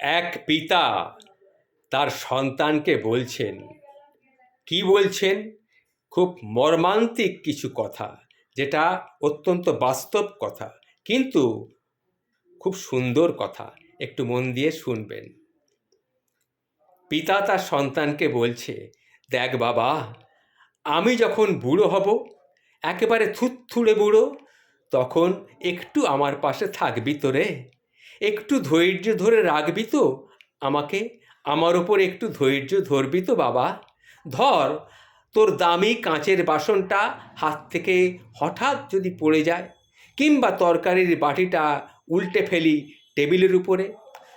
এক পিতা তার সন্তানকে বলছেন, কি বলছেন? খুব মর্মান্তিক কিছু কথা, যেটা অত্যন্ত বাস্তব কথা, কিন্তু খুব সুন্দর কথা। একটু মন দিয়ে শুনবেন। পিতা তার সন্তানকে বলছে, দেখ বাবা, আমি যখন বুড়ো হব, একেবারে থুতথুড়ে বুড়ো, তখন একটু আমার পাশে থাকবি তো রে। একটু ধৈর্য ধরে রাখবি তো? আমাকে, আমার ওপর একটু ধৈর্য ধরবি তো বাবা? ধর, তোর দামি কাঁচের বাসনটা হাত থেকে হঠাৎ যদি পড়ে যায়, কিংবা তরকারির বাটিটা উল্টে ফেলি টেবিলের উপরে,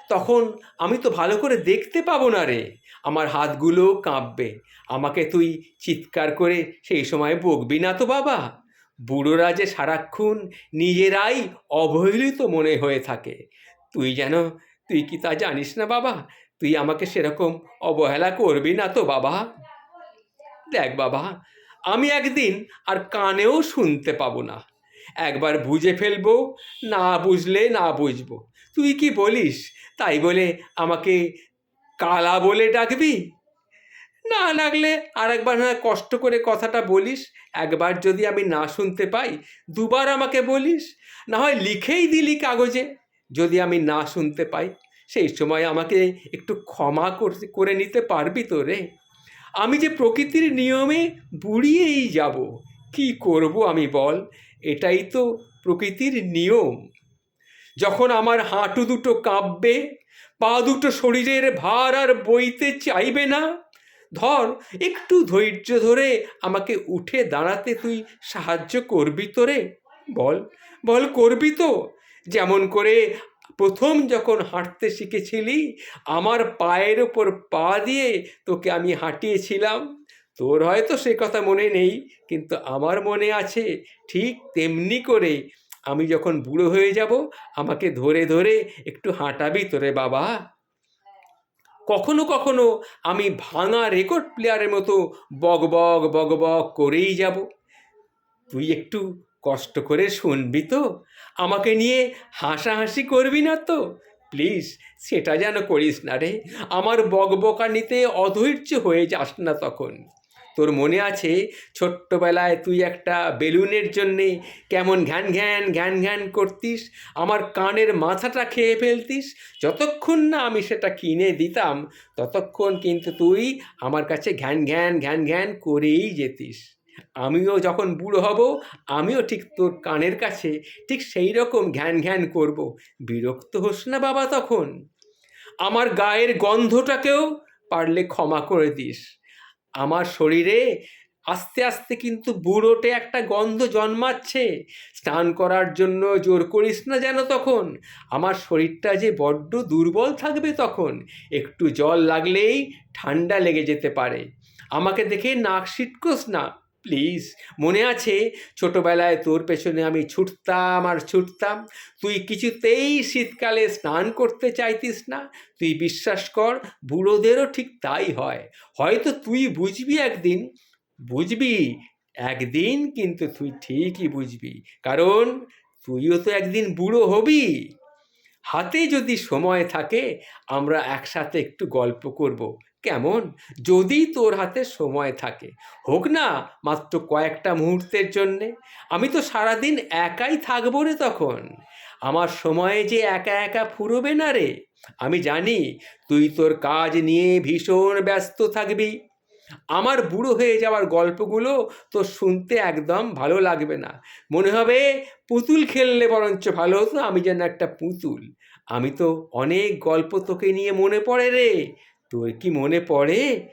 তখন আমি তো ভালো করে দেখতে পাবো না রে। আমার হাতগুলো কাঁপবে। আমাকে তুই চিৎকার করে সেই সময় বকবি না তো বাবা? বুড়োরা যে সারাক্ষণ নিজেরাই অবহেলিত মনে হয়ে থাকে। তুই যেন, তুই কি তা জানিস না বাবা? তুই আমাকে সেরকম অবহেলা করবি না তো বাবা। দেখ বাবা, আমি একদিন আর কানেও শুনতে পাবো না। একবার বুঝে ফেলব, না বুঝলে না বুঝব। তুই কি বলিস? তাই বলে আমাকে কালা বলে ডাকবি? না ডাকলে আর একবার না কষ্ট করে কথাটা বলিস? একবার যদি আমি না শুনতে পাই, দুবার আমাকে বলিস? না হয় লিখেই দিলি কাগজে। যদি আমি না শুনতে পাই, সেই সময় আমাকে একটু ক্ষমা করে নিতে পারবি তো রে? আমি যে প্রকৃতির নিয়মে বুড়িয়েই যাব, কি করব আমি বল? এটাই তো প্রকৃতির নিয়ম। যখন আমার হাঁটু দুটো কাঁপবে, পা দুটো শরীরের ভার আর বইতে চাইবে না, ধর একটু ধৈর্য ধরে আমাকে উঠে দাঁড়াতে তুই সাহায্য করবি তো রে? বল বল করবি তো? যেমন করে প্রথম যখন হাঁটতে শিখেছিলি, আমার পায়ের ওপর পা দিয়ে তোকে আমি হাঁটিয়েছিলাম। তোর হয়তো সে কথা মনে নেই, কিন্তু আমার মনে আছে, ঠিক তেমনি করে আমি যখন বুড়ো হয়ে যাব, আমাকে ধরে ধরে একটু হাঁটাবি তোরে বাবা। কখনো কখনো আমি ভাঙা রেকর্ড প্লেয়ারের মতো বক বক বক বক করেই যাব। তুই একটু কষ্ট করে শুনবি তো। আমাকে নিয়ে হাসাহাসি করবি না তো। প্লিজ, সেটা যেন করিস না রে। আমার বকবকা নিতে অধৈর্য হয়ে যাস না তখন। তোর মনে আছে, ছোট্টবেলায় তুই একটা বেলুনের জন্যে কেমন ঘ্যান ঘ্যান ঘ্যান ঘ্যান করতিস? আমার কানের মাথাটা খেয়ে ফেলতিস? যতক্ষণ না আমি সেটা কিনে দিতাম, ততক্ষণ কিন্তু তুই আমার কাছে ঘ্যান ঘ্যান ঘ্যান ঘ্যান করেই যেতিস। আমিও যখন বুড়ো হব, আমিও ঠিক তোর কানের কাছে ঠিক সেই রকম ঘ্যান ঘ্যান করব। বিরক্ত হোস না বাবা তখন। আমার গায়ের গন্ধটাকেও পারলে ক্ষমা করে দিস। আমার শরীরে আস্তে আস্তে কিন্তু বুড়োটে একটা গন্ধ জন্মাচ্ছে। স্নান করার জন্য জোর করিস না যেন তখন। আমার শরীরটা যে বড্ড দুর্বল থাকবে তখন। একটু জল লাগলেই ঠান্ডা লেগে যেতে পারে। আমাকে দেখে নাক সিটকোস না। প্লিজ মনে আছে? ছোটবেলায় তোর পেছনে আমি ছুটতাম আর ছুটতাম। তুই কিছুতেই শীতকালে স্নান করতে চাইতিস না। তুই বিশ্বাস কর, বুড়োদেরও ঠিক তাই হয়। হয়তো তুই বুঝবি একদিন। বুঝবি, একদিন কিন্তু তুই ঠিকই বুঝবি। কারণ তুইও তো একদিন বুড়ো হবি। হাতে যদি সময় থাকে, আমরা একসাথে একটু গল্প করব। কেমন? যদি তোর হাতে সময় থাকে। হোক না মাত্র কয়েকটা মুহূর্তের জন্যে। আমি তো সারাদিন একাই থাকব রে তখন। আমার সময়ে যে একা একা ফুরবে না রে। আমি জানি তুই তোর কাজ নিয়ে ভীষণ ব্যস্ত থাকবি। আমার বুড়ো হয়ে যাওয়ার গল্পগুলো তোর শুনতে একদম ভালো লাগবে না। মনে হবে পুতুল খেললে বরঞ্চ ভালো হতো, আমি যেন একটা পুতুল। আমি তো অনেক গল্প তোকে নিয়ে মনে পড়ে রে। তোর কি মনে পড়ে?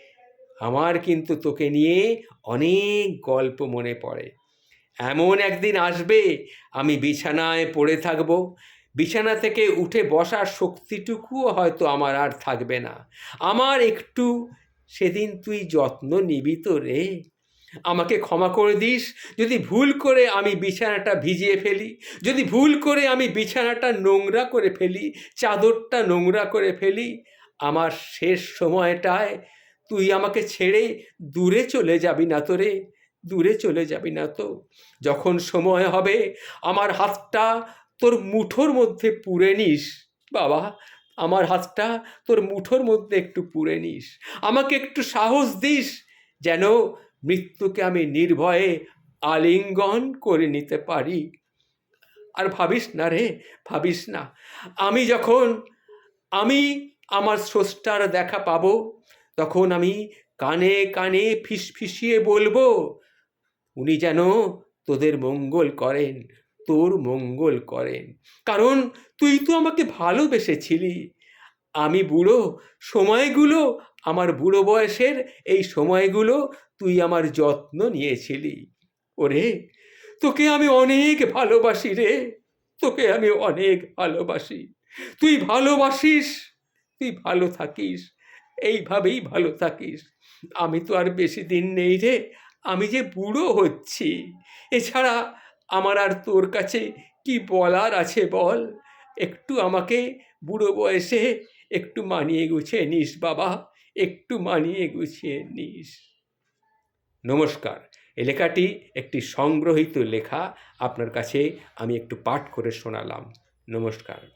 আমার কিন্তু তোকে নিয়ে অনেক গল্প মনে পড়ে। এমন একদিন আসবে, আমি বিছানায় পড়ে থাকব। বিছানা থেকে উঠে বসার শক্তিটুকুও হয়তো আমার আর থাকবে না। আমার একটু সেদিন তুই যত্ন নিবি তো রে। আমাকে ক্ষমা করে দিস। যদি ভুল করে আমি বিছানাটা ভিজিয়ে ফেলি, যদি ভুল করে আমি বিছানাটা নোংরা করে ফেলি, চাদরটা নোংরা করে ফেলি আমার শেষ সময়টায় তুই আমাকে ছেড়ে দূরে চলে যাবি না তো রে, দূরে চলে যাবি না তো। যখন সময় হবে, আমার হাতটা তোর মুঠোর মধ্যে পুরে নিস। বাবা, আমার হাতটা তোর মুঠোর মধ্যে একটু পুড়ে নিস। আমাকে একটু সাহস দিস যেন মৃত্যুকে আমি নির্ভয়ে আলিঙ্গন করে নিতে পারি। আর ভাবিস না রে, ভাবিস না। আমি যখন, আমি আমার স্রষ্টার দেখা পাবো, তখন আমি কানে কানে ফিসফিসিয়ে বলব, উনি যেন তোদের মঙ্গল করেন, তোর মঙ্গল করেন। কারণ তুই তো আমাকে ভালোবেসেছিলি। আমি বুড়ো সময়গুলো, আমার বুড়ো বয়সের এই সময়গুলো তুই আমার যত্ন নিয়েছিলি। ওরে, তোকে আমি অনেক ভালোবাসি রে, তোকে আমি অনেক ভালোবাসি। তুই ভালোবাসিস তুই ভালো থাকিস। এইভাবেই ভালো থাকিস। আমি তো আর বেশি দিন নেই রে। আমি যে বুড়ো হচ্ছি। এছাড়া আমার আর তোর কাছে কি বলার আছে বল? একটু আমাকে বুড়ো বয়সে একটু মানিয়ে গুছিয়ে নিস বাবা। একটু মানিয়ে গুছিয়ে নিস। নমস্কার। এ লেখাটি একটি সংগ্রহীত লেখা। আপনার কাছে আমি একটু পাঠ করে শোনালাম। নমস্কার।